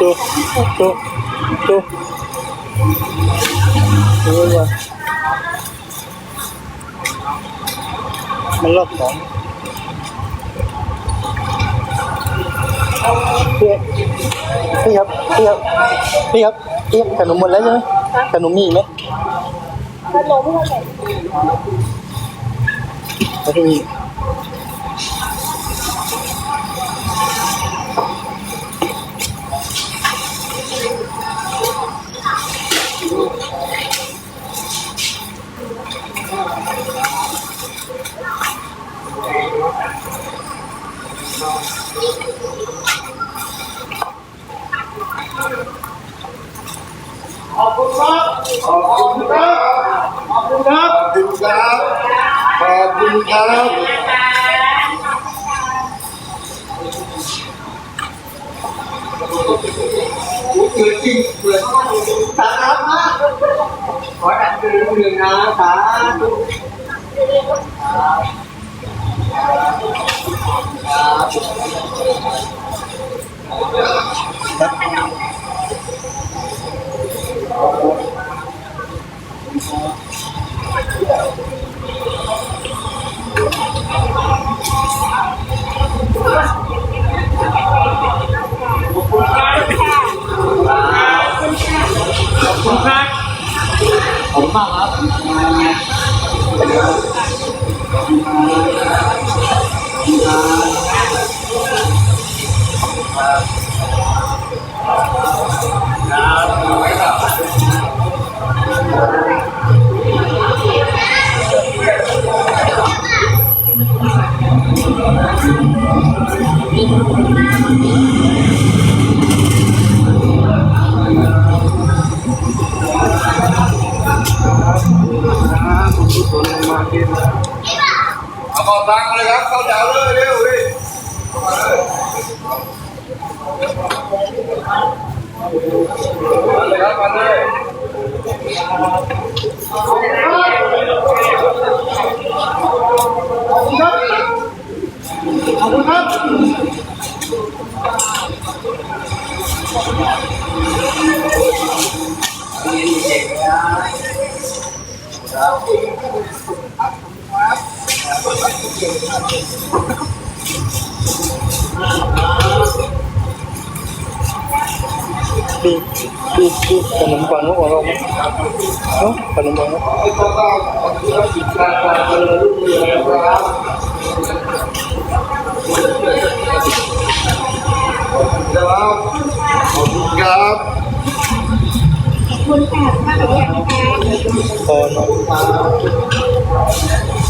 Tuh. Tuh. Tuh. Tuh. Tuh lah. Melok dong. พี่พี่ครับพี่ครับพี่ครับพี่ครับขนมหมดแล้วใช่ไหมขนมมีอีกไหมขนมอะไรไม่มีขอบ Abdullah, Abdullah, Abdullah, Abdullah, cười chim cười tạ lắm á khỏi đặt từ con đường nào tạ Thank you. มมากครับ บังเลยครับเข้าแถวเลยเร็วดิมาเลยครับมาเลยขอบคุณครับขอบคุณครับครับ ดูดูดูขนมปังของเราไหมเนาะขนมปังเนาะขอบคุณครับขอบคุณครับขอบคุณครับขอบคุณครับขอบคุณครับคุณค่ะป้าเรียนนะคะพอเนาะป้าขอให้ป้าเจริญทุกคนนะคะขอบคุณนะคะ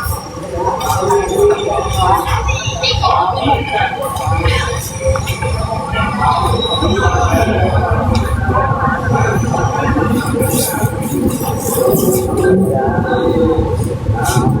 Thank.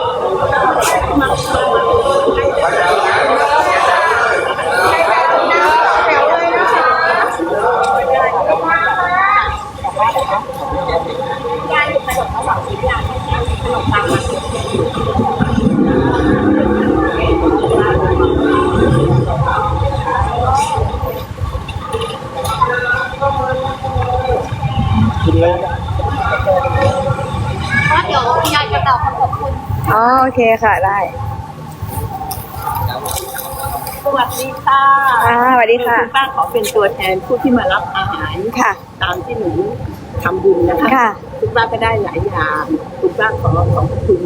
เคค่ะได้สวัสดีค่ะอ่าสวัสดีค่ะ ณป้าขอเป็นตัวแทนผู้ที่มารับอาหารค่ะ ตามที่หนูทำบุญนะคะค่ะ คุณป้าก็ได้หลายอย่างคุณป้าขอขอบคุณ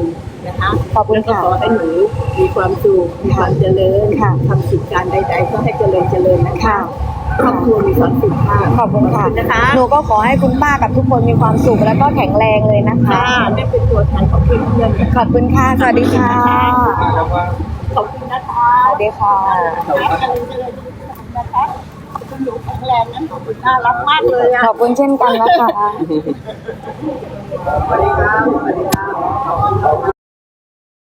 นะคะขอบคุณแล้วก็ค่ะ ขอให้หนูมีความสุขมีความเจริญค่ะทำกิจการใดๆก็ให้เจริญเจริญนะคะค่ะ ครอบครัวมีความสุขค่ะขอบคุณค่ะนะคะหนูก็ขอให้คุณป้ากับทุกคนมีความสุขแล้วก็แข็งแรงเลยนะคะค่ะได้เป็นตัวแทนของเพื่อนๆนะคะขอบคุณค่ะสวัสดีค่ะขอบคุณนะคะสวัสดีค่ะขอให้เจริญเจริญนะคะคุณหนูแข็งแรงนั้นขอบคุณน่ารักมากเลยอะขอบคุณเช่นกันนะคะสวัสดีครับสวัสดีครับ